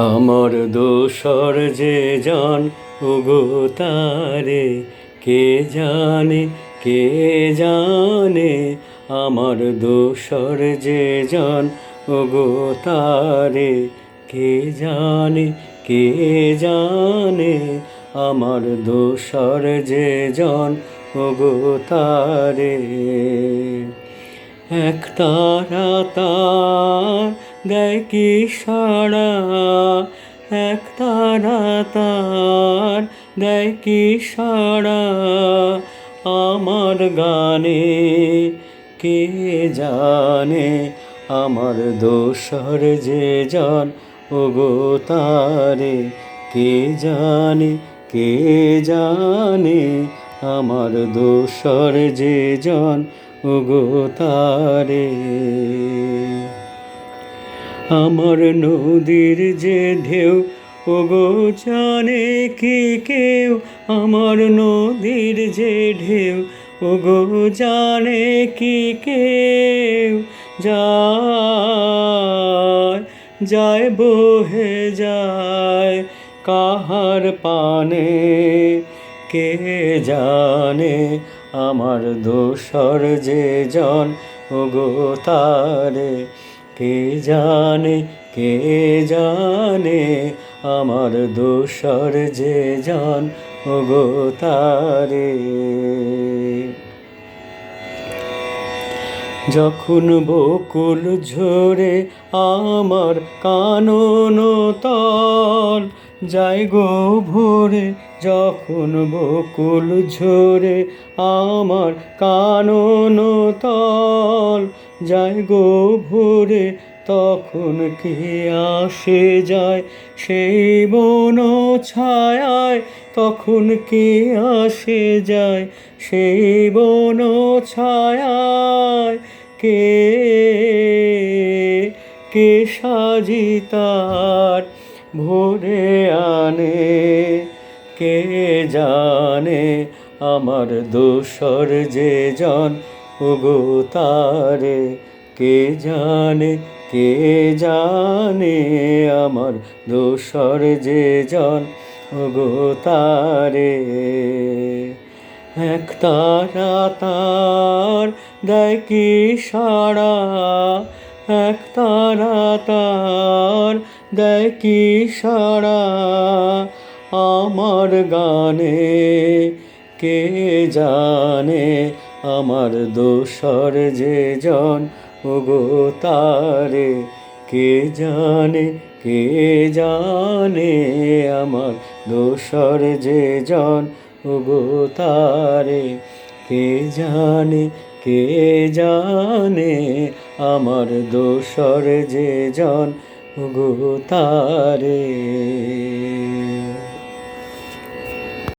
আমার দোসর যে জন, ওগো তারে কে জানে কে জানে? আমার দোসর যে জন, ওগো তারে কে জানে কে জানে? আমার দোসর যে জন, ওগো তারে। এক তারা তার দেয় কি সাড়া এক তারা তার। দেয় কি সাড়া আমার গানে কে জানে? আমার দোসর যে জান, ওগো তারে কে জানে? কে জানে? আমার দোসর যে জান, ওগো তারে। আমার নদীর যে ঢেউ, ওগো জানে কি কেউ? আমার নদীর যে ঢেউ, ওগো জানে কি কেউ? যায় যায় বহে যায়, কাহার পানে? কে জানে আমার দোসর যে জন, ওগো তারে? কে জানে কে জানে আমার দোষর যে জান? ওগো তারে। যখন বকুল ঝরে আমার কানন তল যাই গো ভোরে, যখন বকুল ঝরে আমার কানন তল। যাই গো ভোরে, তখন কে আসে যায় সেই বন ছায়ায়। তখন কে আসে যায় সেই বন ছায়ায়। কে কে সাজি তার ভোরে আনে, কে জানে আমার দোসর যে জন? ওগো তারে, কে জানে কে জানে আমার দোসর যে জন? ওগো তারে, এক তারা তার দেয় কি সাড়া? এক তারা তার কি সাড়া আমার গানে? কে জানে আমার দোসর যে জন? ওগো তারে, কে জানে কে জানে আমার দোসর যে জন? ওগো তারে, কে জানে কে জানে আমার দোষর যে জন গো তারে?